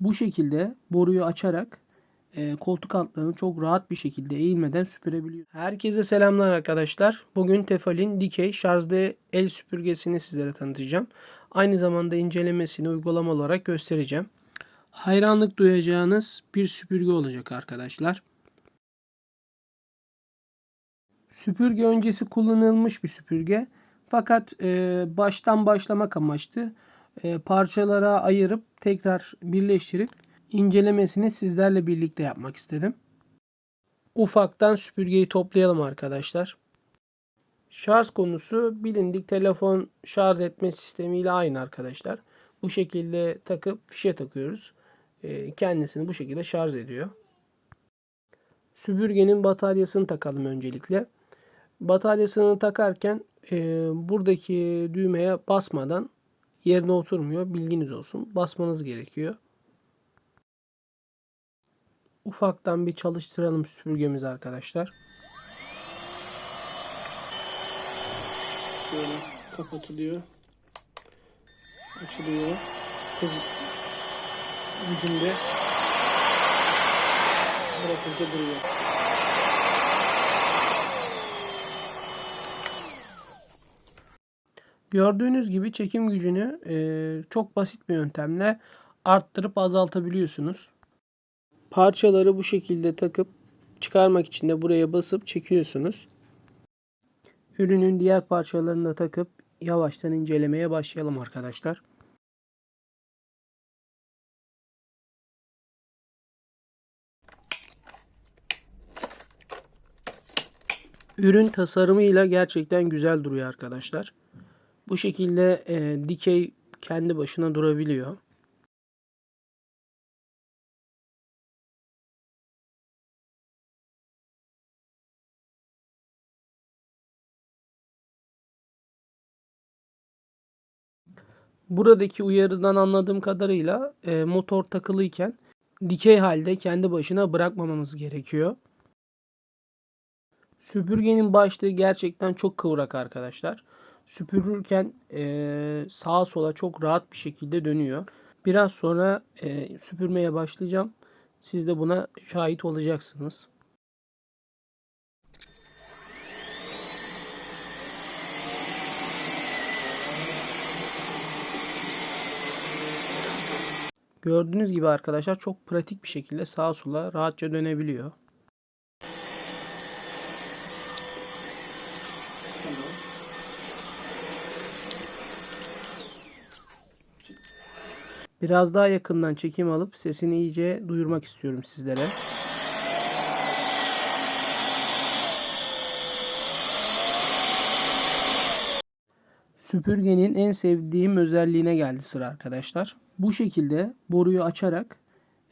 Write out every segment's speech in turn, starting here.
Bu şekilde boruyu açarak e, koltuk altlarını çok rahat bir şekilde eğilmeden süpürebiliyor. Herkese selamlar arkadaşlar. Bugün Tefal'in dikey şarjlı el süpürgesini sizlere tanıtacağım. Aynı zamanda incelemesini uygulama olarak göstereceğim. Hayranlık duyacağınız bir süpürge olacak arkadaşlar. Süpürge öncesi kullanılmış bir süpürge. Fakat e, baştan başlamak amaçlı parçalara ayırıp tekrar birleştirip incelemesini sizlerle birlikte yapmak istedim. Ufaktan süpürgeyi toplayalım arkadaşlar. Şarj konusu bilindik telefon şarj etme sistemiyle aynı arkadaşlar. Bu şekilde takıp fişe takıyoruz. E, kendisini bu şekilde şarj ediyor. Süpürgenin bataryasını takalım öncelikle. Bataryasını takarken e, buradaki düğmeye basmadan yerine oturmuyor. Bilginiz olsun. Basmanız gerekiyor. Ufaktan bir çalıştıralım süpürgemizi arkadaşlar. Böyle kapatılıyor. Açılıyor. Hız gücünde bırakınca duruyor. Gördüğünüz gibi çekim gücünü e, çok basit bir yöntemle arttırıp azaltabiliyorsunuz. Parçaları bu şekilde takıp çıkarmak için de buraya basıp çekiyorsunuz. Ürünün diğer parçalarını da takıp yavaştan incelemeye başlayalım arkadaşlar. Ürün tasarımıyla gerçekten güzel duruyor arkadaşlar. Bu şekilde e, dikey kendi başına durabiliyor. Buradaki uyarıdan anladığım kadarıyla e, motor takılıyken dikey halde kendi başına bırakmamamız gerekiyor. Süpürgenin başlığı gerçekten çok kıvrak arkadaşlar. Süpürürken e, sağa sola çok rahat bir şekilde dönüyor. Biraz sonra e, süpürmeye başlayacağım. Siz de buna şahit olacaksınız. Gördüğünüz gibi arkadaşlar çok pratik bir şekilde sağa sola rahatça dönebiliyor. Biraz daha yakından çekim alıp sesini iyice duyurmak istiyorum sizlere. Süpürgenin en sevdiğim özelliğine geldi sıra arkadaşlar. Bu şekilde boruyu açarak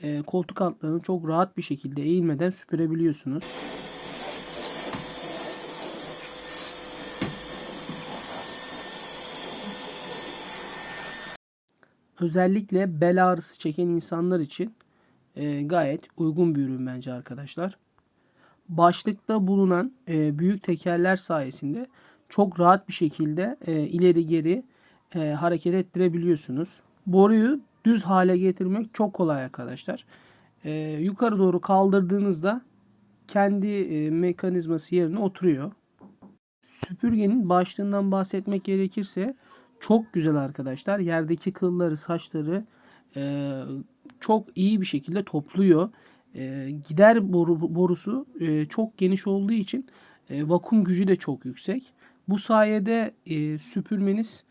e, koltuk altlarını çok rahat bir şekilde eğilmeden süpürebiliyorsunuz. Özellikle bel ağrısı çeken insanlar için e, gayet uygun bir ürün bence arkadaşlar. Başlıkta bulunan e, büyük tekerler sayesinde çok rahat bir şekilde e, ileri geri e, hareket ettirebiliyorsunuz. Boruyu düz hale getirmek çok kolay arkadaşlar. E, yukarı doğru kaldırdığınızda kendi e, mekanizması yerine oturuyor. Süpürgenin başlığından bahsetmek gerekirse çok güzel arkadaşlar. Yerdeki kılları, saçları e, çok iyi bir şekilde topluyor. E, gider boru, borusu e, çok geniş olduğu için e, vakum gücü de çok yüksek. Bu sayede e, süpürmeniz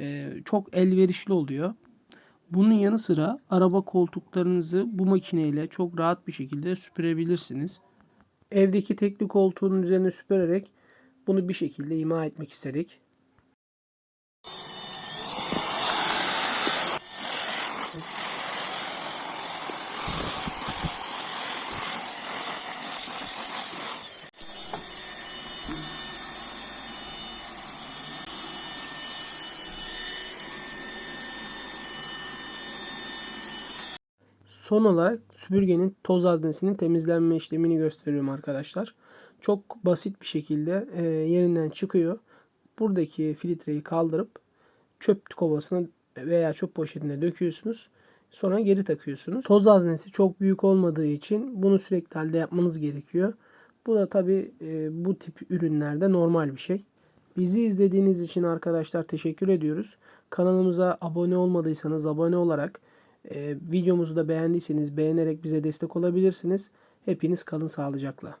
e, çok elverişli oluyor. Bunun yanı sıra araba koltuklarınızı bu makineyle çok rahat bir şekilde süpürebilirsiniz. Evdeki tekli koltuğun üzerine süpürerek bunu bir şekilde ima etmek istedik. Son olarak süpürgenin toz haznesinin temizlenme işlemini gösteriyorum arkadaşlar. Çok basit bir şekilde e, yerinden çıkıyor. Buradaki filtreyi kaldırıp çöp kovasına veya çöp poşetine döküyorsunuz. Sonra geri takıyorsunuz. Toz haznesi çok büyük olmadığı için bunu sürekli halde yapmanız gerekiyor. Bu da tabi bu tip ürünlerde normal bir şey. Bizi izlediğiniz için arkadaşlar teşekkür ediyoruz. Kanalımıza abone olmadıysanız abone olarak e, videomuzu da beğendiyseniz beğenerek bize destek olabilirsiniz. Hepiniz kalın sağlıcakla.